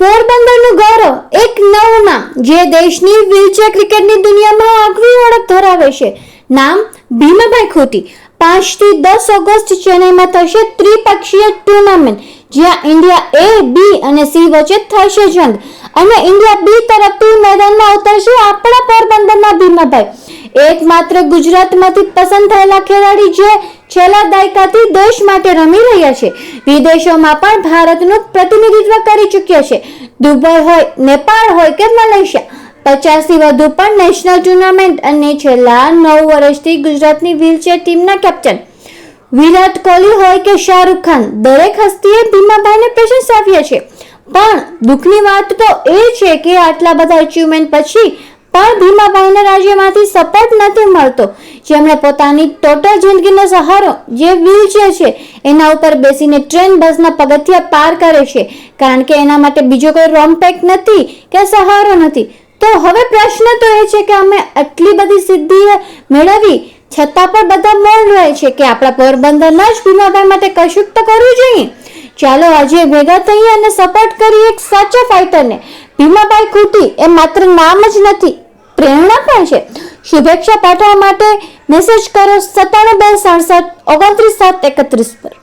પોરબંદરનું ગૌરવ એક નવું નામ જે દેશની વ્હીલચેર ક્રિકેટની દુનિયામાં આગવી ઓળખ ધરાવે છે. નામ ભીમાભાઈ ખોટી. પાંચથી દસ ઓગસ્ટ ચેન્નઈમાં થશે ત્રિપક્ષીય ટુર્નામેન્ટ જ્યાં ઇન્ડિયા એ બી અને સી વચ્ચે થશે જંગ. અને ઇન્ડિયા બી તરફથી મેદાનમાં ઉતરશે. આપણા પોરબંદરના ભીમાભાઈ એકમાત્ર ગુજરાતમાંથી પસંદ થયેલા ખેલાડી જે છેલ્લા દાયકાથી દેશ માટે રમી રહ્યા છે, વિદેશોમાં પણ ભારતનું પ્રતિનિધિત્વ કરી ચૂક્યા છે. દુબઈ હોય, નેપાળ હોય કે મલેશિયા, પચાસથી વધુ પણ નેશનલ ટુર્નામેન્ટ અને છેલ્લા નવ વર્ષથી ગુજરાતની વ્હીલચેર ટીમના કેપ્ટન વિરાટ કોહલી હોય કે શાહરૂખ ખાન, દરેક હસ્તીએ ભીમાભાઈને પ્રશંસાવ્યા છે દુઃખની વાત તો એ છે કે આટલા બધા અચીવમેન્ટ પછી પણ ભીમાભાઈને રાજ્યમાંથી સપોર્ટ નથી મળતો. જેમણે પોતાની ટોટલ જિંદગીનો સહારો જે વ્હીલચેર છે, એના ઉપર બેસીને ટ્રેન બસના પગથિયા પાર કરે છે. કારણ કે એના માટે બીજો કોઈ રોમપેક નથી કે સહારો નથી. તો હવે પ્રશ્ન તો એ છે કે અમે આટલી બધી સિદ્ધિ મેળવી, છતાં પણ બધા મૌન રહે છે કે આપણા પોરબંદરના જ ભીમાભાઈ માટે કશુંક તો કરવું જોઈએ. ચાલો આજે ભેગા થઈએ અને સપોર્ટ કરીએ એક સાચા ફાઇટરને ભીમાભાઈ ખૂટી એ માત્ર નામ જ નથી, પ્રેરણા પણ છે. શુભેચ્છા પાઠવવા માટે મેસેજ કરો સત્તાણું બે સડસઠ ઓગણત્રીસ સાત એકત્રીસ પર.